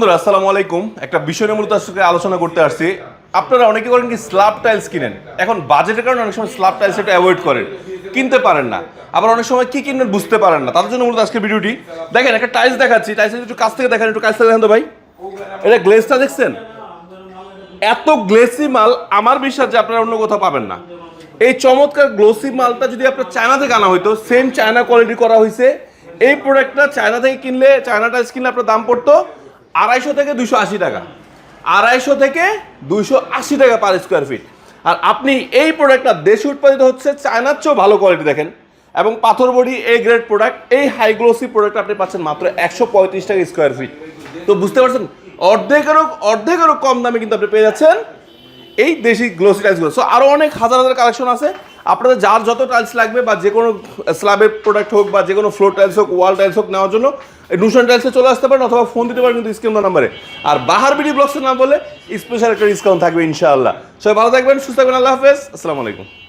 বন্ধুরা, আসসালামু আলাইকুম। একটা বিষয় নিয়ে মূলত আজকে আলোচনা করতে আসছি। আপনারা অনেকে করেন কি স্ল্যাব টাইলস কিনেন। এখন বাজেটের কারণে অনেক সময় স্ল্যাব টাইলস এটা অ্যাভয়েড করেন কিনতে পারেন না। আবার অনেক সময় কি কিনবেন বুঝতে পারেন না। তাদের জন্য মূলত আজকে ভিডিওটি। দেখেন, একটা টাইলস দেখাচ্ছি। টাইলস একটু কাছ থেকে দেখেন, একটু কাছ থেকে দেখেন তো ভাই। এটা গ্লেসটা দেখছেন? এত গ্লেসি মাল আমার বিশ্বাস যে আপনারা অন্য কোথাও পাবেন না। এই চমৎকার গ্লোসি মালটা যদি আপনার চায়না থেকে আনা হইতো সেম চায়না কোয়ালিটি করা হয়েছে এই প্রোডাক্টটা চায়না থেকে কিনলে চায়না টাইলস কিনলে আপনার দাম পড়তো আড়াইশো থেকে দুশো আশি টাকা। আড়াইশো থেকে দুশো আশি টাকা পার স্কোয়ার ফিট আর আপনি এই প্রোডাক্টটা দেশে উৎপাদিত হচ্ছে, চায়নার চেয়েও ভালো কোয়ালিটি দেখেন। এবং পাথর বডি এ গ্রেড প্রোডাক্ট এই হাই গ্লোসি প্রোডাক্ট আপনি পাচ্ছেন মাত্র একশো পঁয়ত্রিশ টাকা স্কোয়ার ফিট তো বুঝতে পারছেন? অর্ধেকেরও অর্ধেকেরও কম দামে কিন্তু আপনি পেয়ে যাচ্ছেন এই দেশি গ্লোসি টাইলসগুলো সো আরও অনেক হাজার হাজার কালেকশন আছে। আপনাদের যার যত টাইলস লাগবে বা যে কোনো স্ল্যাবের প্রোডাক্ট হোক বা যে কোনো ফ্লোর টাইলস হোক ওয়াল টাইলস হোক নেওয়ার জন্য নুশন টাইলসে চলে আসতে পারেন অথবা ফোন দিতে পারেন কিন্তু স্ক্রিন নাম্বারে আর বাহার বিডি ব্লগসের নাম বলে স্পেশাল একটা ডিসকাউন্ট থাকবে ইনশাআল্লাহ। সবাই ভালো থাকবেন, সুস্থ থাকবেন, আল্লাহ হাফেজ। আসসালামু আলাইকুম।